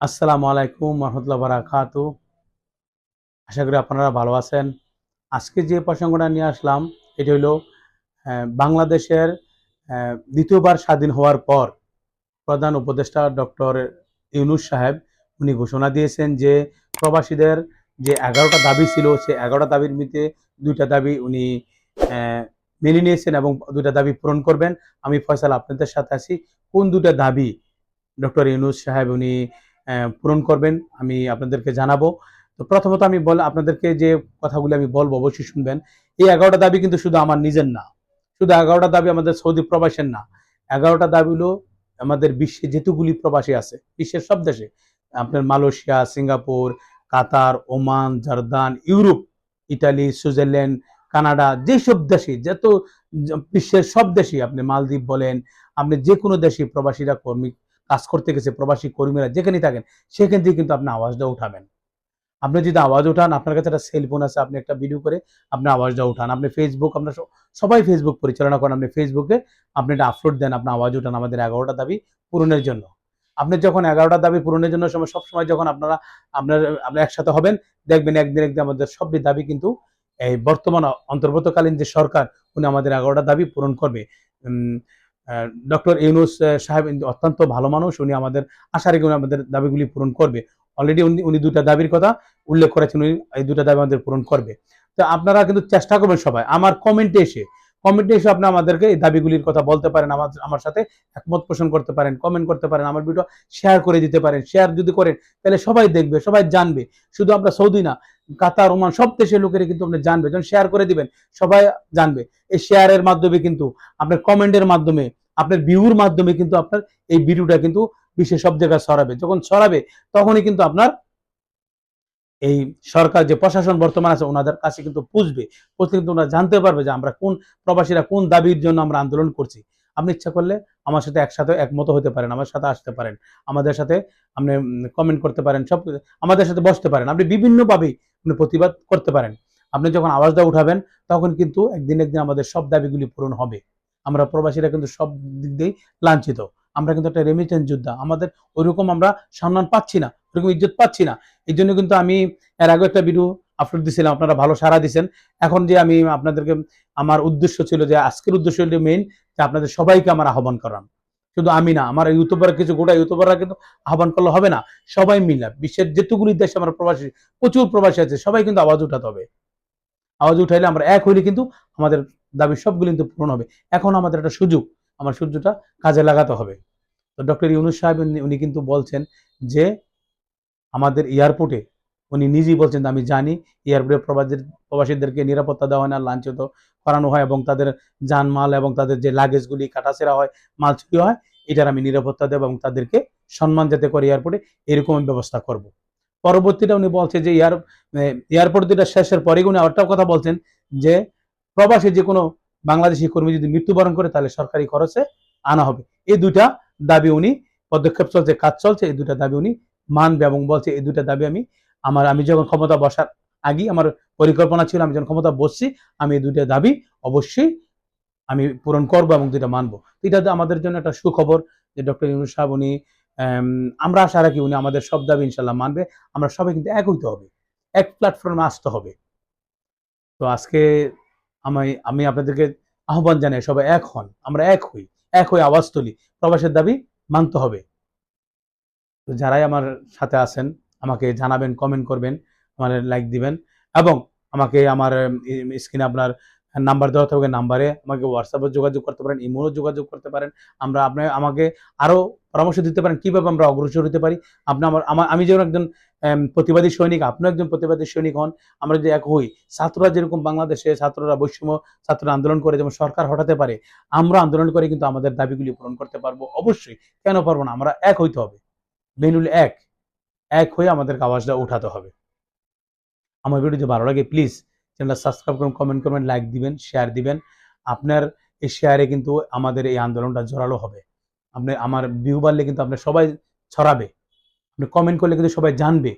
আসসালামু আলাইকুম রহমতুল্লাহ বারাকাতু। আশা করি আপনারা ভালো আছেন। আজকে যে প্রসঙ্গটা নিয়ে আসলাম, এটি হলো বাংলাদেশের দ্বিতীয়বার স্বাধীন হওয়ার পর প্রধান উপদেষ্টা ডক্টর ইউনুস সাহেব উনি ঘোষণা দিয়েছেন যে প্রবাসীদের যে এগারোটা দাবি ছিল, সে এগারোটা দাবির মধ্যে দুইটা দাবি উনি মেনে নিয়েছেন এবং দুইটা দাবি পূরণ করবেন। আমি ফয়সাল আপনাদের সাথে আছি। কোন দুটা দাবি ডক্টর ইউনুস সাহেব উনি পূরণ করবেন, আমি আপনাদেরকে জানাব। তো প্রথমত আমি বল, আপনাদেরকে যে কথাগুলি আমি বলব, অবশ্যই শুনবেন। এই এগারোটা দাবি কিন্তু শুধু আমার নিজের না, শুধু এগারোটা দাবি আমাদের সৌদি প্রবাসের না। এগারোটা দাবি হলো আমাদের বিশ্বে যেতুগুলি প্রবাসী আছে, বিশ্বের সব দেশে। আপনার Malaysia, Singapore, Qatar, Oman, Jordan, Europe, Italy, Switzerland, Canada, যেসব দেশে, যত, বিশ্বের সব দেশে আপনি মালদ্বীপ বলেন, আপনি যে কোনো দেশে প্রবাসীরা কর্মী কাজ করতে গেছে, প্রবাসী কর্মীরা যেখানেই থাকেন, সেখান থেকে কিন্তু আপনি আওয়াজটা উঠাবেন। আপনি যদি আওয়াজ উঠান, আপনার কাছে একটা সেলফোন আছে, আপনি একটা ভিডিও করে আপনি আওয়াজটা উঠান। আপনি ফেসবুক আপনার সবাই ফেসবুক পরিচালনা করেন। আপনি ফেসবুকে আপনি একটা আপলোড দেন আপনার আওয়াজ উঠান আমাদের এগারোটা দাবি পূরণের জন্য। আপনি যখন এগারোটা দাবি পূরণের জন্য সময়, সবসময় যখন আপনারা, আপনার আপনি একসাথে হবেন, দেখবেন একদিন একদিন আমাদের সবটি দাবি কিন্তু এই বর্তমান অন্তর্বর্তীকালীন যে সরকার, উনি আমাদের এগারোটা দাবি পূরণ করবে। ডক্টর ইউনুস সাহেব অত্যন্ত ভালো মানুষ। উনি আমাদের আশা রেখে উনি আমাদের দাবিগুলি পূরণ করবে। অলরেডি উনি উনি দুটা দাবির কথা উল্লেখ করেছেন, উনি এই দুটা দাবি আমাদের পূরণ করবে। তো আপনারা কিন্তু চেষ্টা করবেন সবাই। আমার কমেন্টে এসে কমেন্টে এসে আপনি আমাদেরকে এই দাবিগুলির কথা বলতে পারেন, আমার আমার সাথে একমত পোষণ করতে পারেন কমেন্ট করতে পারেন, আমার ভিডিও শেয়ার করে দিতে পারেন শেয়ার যদি করেন, তাহলে সবাই দেখবে, সবাই জানবে। শুধু আমরা সৌদি না কাতার, ওমান, সব দেশের লোকেরা কিন্তু আপনি জানবে। যখন শেয়ার করে দিবেন, সবাই জানবে। এই শেয়ারের মাধ্যমে কিন্তু, আপনার কমেন্টের মাধ্যমে, আপনার ভিউর মাধ্যমে কিন্তু আপনার এই ভিডিওটা কিন্তু বিশ্বের সব জায়গায় ছড়াবে। যখন ছড়াবে, তখনই কিন্তু আপনার এই সরকার, যে প্রশাসন বর্তমান আছে, ওনাদের কাছে কিন্তু পুষবে। পুষলে কিন্তু ওনারা জানতে পারবে যে আমরা কোন প্রবাসীরা কোন দাবির জন্য আমরা আন্দোলন করছি। আপনি ইচ্ছা করলে আমার সাথে একসাথে একমত হতে পারেন, আমার সাথে আসতে পারেন, আমাদের সাথে আপনি কমেন্ট করতে পারেন, সব আমাদের সাথে বসতে পারেন, আপনি বিভিন্নভাবেই আপনি প্রতিবাদ করতে পারেন। আপনি যখন আওয়াজটা উঠাবেন, তখন কিন্তু একদিন একদিন আমাদের সব দাবিগুলি পূরণ হবে। আমরা প্রবাসীরা কিন্তু সব দিক দিয়েই লাঞ্ছিত। আমরা কিন্তু একটা রেমিটেন্স যোদ্ধা, আমাদের ওইরকম আমরা সম্মান পাচ্ছি না ওরকম ইজ্জত পাচ্ছি না। এই জন্য কিন্তু আমি এর আগে একটা ভিডিও আপলোড দিছিলাম, আপনারা ভালো সাড়া দিছেন। এখন যে আমি আপনাদেরকে, আমার উদ্দেশ্য ছিল যে আজকের উদ্দেশ্য মেইন যে আপনাদের সবাইকে আমার আহ্বান করান শুধু আমি না, আমার ইউটিউবার কিছু, গোটা ইউটিউবাররা কিন্তু আহ্বান করলে হবে না। সবাই মিলে, বিশ্বের যেটুকুলি দেশে আমার প্রবাসী, প্রচুর প্রবাসী আছে, সবাই কিন্তু আওয়াজ উঠাতে হবে। আওয়াজ উঠাইলে আমরা এক হইলে কিন্তু আমাদের দাবি সবগুলো কিন্তু পূরণ হবে। এখন আমাদের একটা সুযোগ, আমার সূর্যটা কাজে লাগাতে হবে। তো ডক্টর ইউনুস সাহেব, উনি কিন্তু বলছেন যে আমাদের এয়ারপোর্টে উনি নিজেই বলছেন আমি জানি এয়ারপোর্টে প্রবাসীদের, প্রবাসীদেরকে নিরাপত্তা দেওয়া হয় না, লাঞ্ছিত করানো হয় এবং তাদের জানমাল এবং তাদের যে লাগেজগুলি কাটাছেড়া হয়, মাল চুরি হয়, এটার আমি নিরাপত্তা দেবো এবং তাদেরকে সম্মান যাতে করে এয়ারপোর্টে এরকম ব্যবস্থা করব। পরবর্তীটা উনি বলছে যে, এয়ার এয়ারপোর্ট যেটা শেষের পরে উনি আরেকটাও কথা বলছেন যে, প্রবাসী যে কোনো বাংলাদেশি কর্মী যদি মৃত্যুবরণ করে, তাহলে সরকারি খরচে আনা হবে। এই দুইটা দাবি উনি, পদক্ষেপ চলছে, কাজ চলছে, এই দুইটা দাবি উনি মানবে এবং বলছে, এই দুইটা দাবি আমি আমার আমি যখন ক্ষমতা বসার আগেই আমার পরিকল্পনা ছিল আমি যখন ক্ষমতা বসছি আমি এই দুইটা দাবি অবশ্যই আমি পূরণ করব এবং দুইটা মানবো। এটা আমাদের জন্য একটা সুখবর যে ডক্টর ইউনুস সাহেব উনি আম, আমরা আশা রাখি উনি আমাদের সব দাবি ইনশাল্লাহ মানবে। আমরা সবাই কিন্তু এক হইতে হবে এক প্ল্যাটফর্মে আসতে হবে। তো আজকে আমি আমি আপনাদেরকে আহ্বান জানাই সবাই এক হন আমরা এক হই এক হয়ে আওয়াজ তুলি প্রবাসের দাবি মানতে হবে। তো যারাই আমার সাথে আছেন আমাকে জানাবেন কমেন্ট করবেন আমার লাইক দিবেন এবং আমাকে আমার স্ক্রিনে আপনার নাম্বার দেওয়া থাকবে নাম্বারে আমাকে হোয়াটসঅ্যাপে যোগাযোগ করতে পারেন ইমোও যোগাযোগ করতে পারেন। আমরা আপনি, আমাকে আরও পরামর্শ দিতে পারেন, কীভাবে আমরা অগ্রসর হতে পারি। আপনি আমার, আমার- আমি যেমন একজন প্রতিবাদী সৈনিক, আপনিও একজন প্রতিবাদী সৈনিক হন। আমরা যদি এক হই, ছাত্ররা যেরকম বাংলাদেশে ছাত্ররা বৈষম্য ছাত্র আন্দোলন করে, যেমন সরকার হটাতে পারে, আমরা আন্দোলন করে কিন্তু আমাদের দাবিগুলি পূরণ করতে পারব। অবশ্যই, কেন পারব না? আমরা এক হইতে হবে। মেনুল এক। এক হয়ে আমাদেরকে আওয়াজটা উঠাতে হবে। আমার ভিডিও যদি ভালো লাগে প্লিজ চ্যানেলটা সাবস্ক্রাইব করুন কমেন্ট করবেন লাইক দিবেন শেয়ার দিবেন। আপনার এই শেয়ারে কিন্তু আমাদের এই আন্দোলনটা জোরালো হবে। আপনি আমার ভিউ বাড়লে কিন্তু আপনার সবাই ছড়াবে। আপনি কমেন্ট করলে কিন্তু সবাই জানবে।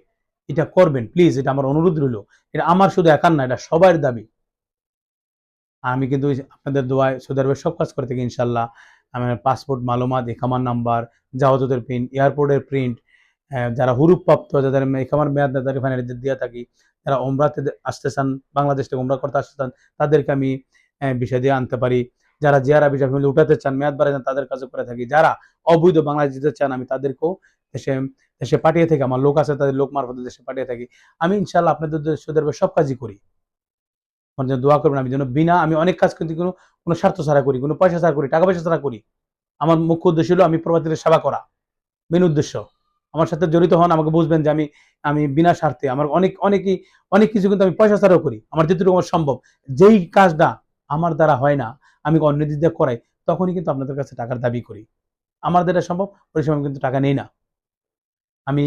এটা করবেন প্লিজ এটা আমার অনুরোধ রইল। এটা আমার শুধু একার না, এটা সবার দাবি। আমি কিন্তু আপনাদের দোয়ায় সৌদি আরবের সব কাজ করে থাকি, ইনশাল্লাহ। আমার পাসপোর্ট মালুমাত, একামার নাম্বার জাহাজতের প্রিন্ট এয়ারপোর্টের প্রিন্ট যারা হুরুপ্রাপ্ত, যাদের এখামার মেয়াদ নির্ধারিত রিফাইনারি দিয়ে থাকি, যারা ওমরাতে আসতে চান বাংলাদেশ থেকে ওমরা করতে আসতে চান তাদেরকে আমি বিষয় দিয়ে আনতে পারি। যারা জিয়ারা বিষয় ফ্যামিলি উঠাতে চান, মেয়াদ চান, তাদের কাছে করে থাকি। যারা অবৈধ বাংলাদেশ যেতে চান, আমি তাদেরকেও দেশে দেশে পাঠিয়ে থাকি। আমার লোক আছে, তাদের লোক মারফত দেশে পাঠিয়ে থাকি। আমি ইনশাল্লাহ আপনাদের সুদের সব কাজই করি। জন্য দোয়া করবেন, আমি যেন বিনা, আমি অনেক কাজ কিন্তু কোনো কোনো স্বার্থ ছাড়া করি, কোনো পয়সা ছাড়া করি, টাকা পয়সা ছাড়া করি। আমার মুখ্য উদ্দেশ্য হলো, আমি প্রবাসীদের সেবা করা। মেন উদ্দেশ্য। আমার সাথে জড়িত হন, আমাকে বুঝবেন যে আমি আমি বিনা স্বার্থে আমার অনেক, অনেকই, অনেক কিছু কিন্তু আমি পয়সা ছাড়াও করি। আমার যেটুকু আমার সম্ভব। যেই কাজটা আমার দ্বারা হয় না, আমি অন্য দিক দিয়ে করাই, তখনই কিন্তু আপনাদের কাছে টাকার দাবি করি। আমার দ্বারা সম্ভব, ওই সময় কিন্তু টাকা নেই না। আমি,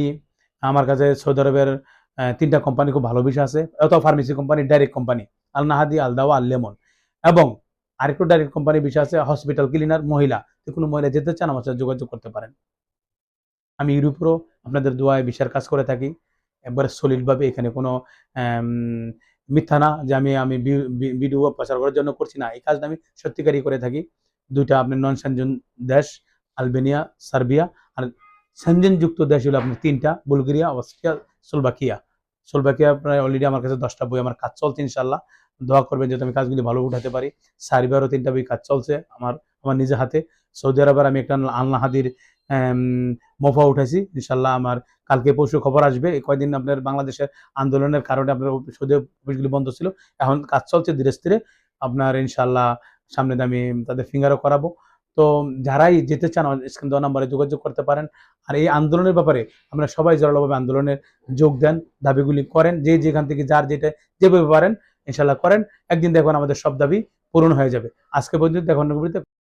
আমার কাছে সৌদি আরবের তিনটা কোম্পানি খুব ভালো বিষয় আছে, অথবা pharmacy company direct company Al Nahdi Al Dawaa Al Lemon এবং আরেকটু ডাইরেক্ট কোম্পানি বিষয় আছে হসপিটাল ক্লিনার মহিলা। কোনো মহিলা যেতে চান, আমার সাথে যোগাযোগ করতে পারেন। আমি ইউরোপেরও আপনাদের দোয়ায় বিষয়ের কাজ করে থাকি। একবারে সলিডভাবে এখানে কোনো মিথ্যা না যে আমি আমি ভিডিও প্রচার করার জন্য করছি না। এই কাজটা আমি সত্যিকারই করে থাকি। দুইটা আপনি নন সেনজেন দেশ, আলবেনিয়া, সার্বিয়া আর সেনজেন যুক্ত দেশ হলো আপনার তিনটা, বুলগেরিয়া, অস্ট্রিয়া সোলবাকিয়া সোলবাকিয়া প্রায় অলরেডি আমার কাছে দশটা বই, আমার কাজ চলছে ইনশাল্লাহ দোয়া করবেন যাতে আমি কাজগুলি ভালো উঠাতে পারি। সার্বিয়ারও তিনটা বই কাজ চলছে আমার আমার নিজের হাতে। সৌদি আরবের আমি একটা আলনাহাদির মোফা উঠেছি। ইনশাল্লাহ আমার কালকে পরশু খবর আসবে। কয়দিন আপনার বাংলাদেশের আন্দোলনের কারণে আপনার সৌদি অফিসগুলি বন্ধ ছিল। এখন কাজ চলছে ধীরে স্থিরে। আপনার ইনশাল্লাহ সামনে আমি তাদের ফিঙ্গারও করাবো। তো যারাই যেতে চান, স্ক্রিন দেওয়া নাম্বারে যোগাযোগ করতে পারেন। আর এই আন্দোলনের ব্যাপারে আমরা সবাই জোরালোভাবে আন্দোলনে যোগ দেন, দাবিগুলি করেন। যে যেখান থেকে যার যেটা যেভাবে পারেন ইনশাল্লাহ করেন। একদিন দেখবেন আমাদের সব দাবি পূরণ হয়ে যাবে। আজকে পর্যন্ত দেখুন